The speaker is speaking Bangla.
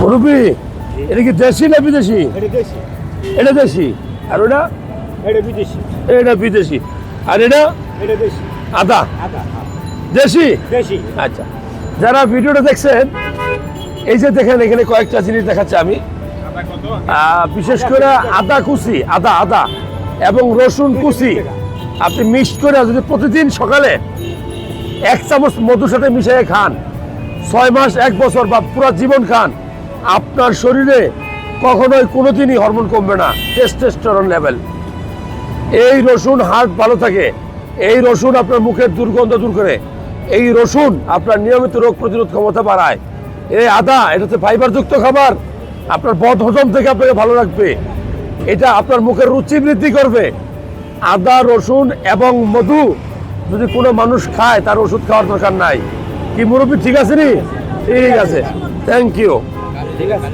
মুরব্বী এটা কি দেশি না বিদেশি? এটা দেশি। আর ওটা? এটা বিদেশি। এটা বিদেশি। আর এটা? আদা। আদা। দেশি? দেশি। আচ্ছা। যারা ভিডিওটা দেখছেন এই যে দেখেন এখানে কয়েকটা জিনিস দেখাচ্ছে আমি। বিশেষ করে আদা কুচি আদা আদা। এবং রসুন কুচি। আপনি মিক্স করে যদি প্রতিদিন সকালে এক চামচ মধুর সাথে মিশিয়ে খান ছয় মাস এক বছর বা পুরো জীবন খান আপনার শরীরে কখনোই কোনোদিনই হরমোন কমবে না টেস্টোস্টেরন লেভেল এই রসুন হার্ট ভালো থাকে, এই রসুন আপনার মুখের দুর্গন্ধ দূর করে, এই রসুন আপনার নিয়মিত রোগ প্রতিরোধ ক্ষমতা বাড়ায়। এই আদা, এটাতে ফাইবারযুক্ত খাবার, আপনার বদ হজম থেকে আপনাকে ভালো রাখবে। এটা আপনার মুখের রুচি বৃদ্ধি করবে। আদা, রসুন এবং মধু যদি কোনো মানুষ খায়, তার ওষুধ খাওয়ার দরকার নাই। কি মুরব্বী, ঠিক আছে নি? ঠিক আছে। থ্যাংক ইউ ঠিক আছে